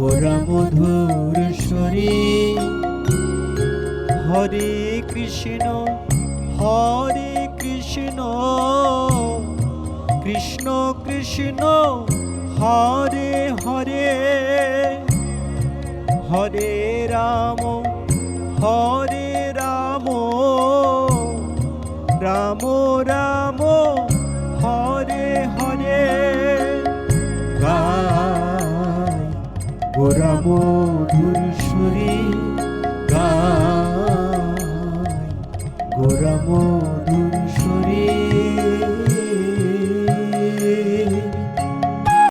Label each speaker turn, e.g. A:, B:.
A: গোরা মধুর শরী হরে কৃষ্ণ হরে কৃষ্ণ কৃষ্ণ কৃষ্ণ হরে হরে হরে রাম হরে রাম রাম রাম ওরা মধুর সুরে গায়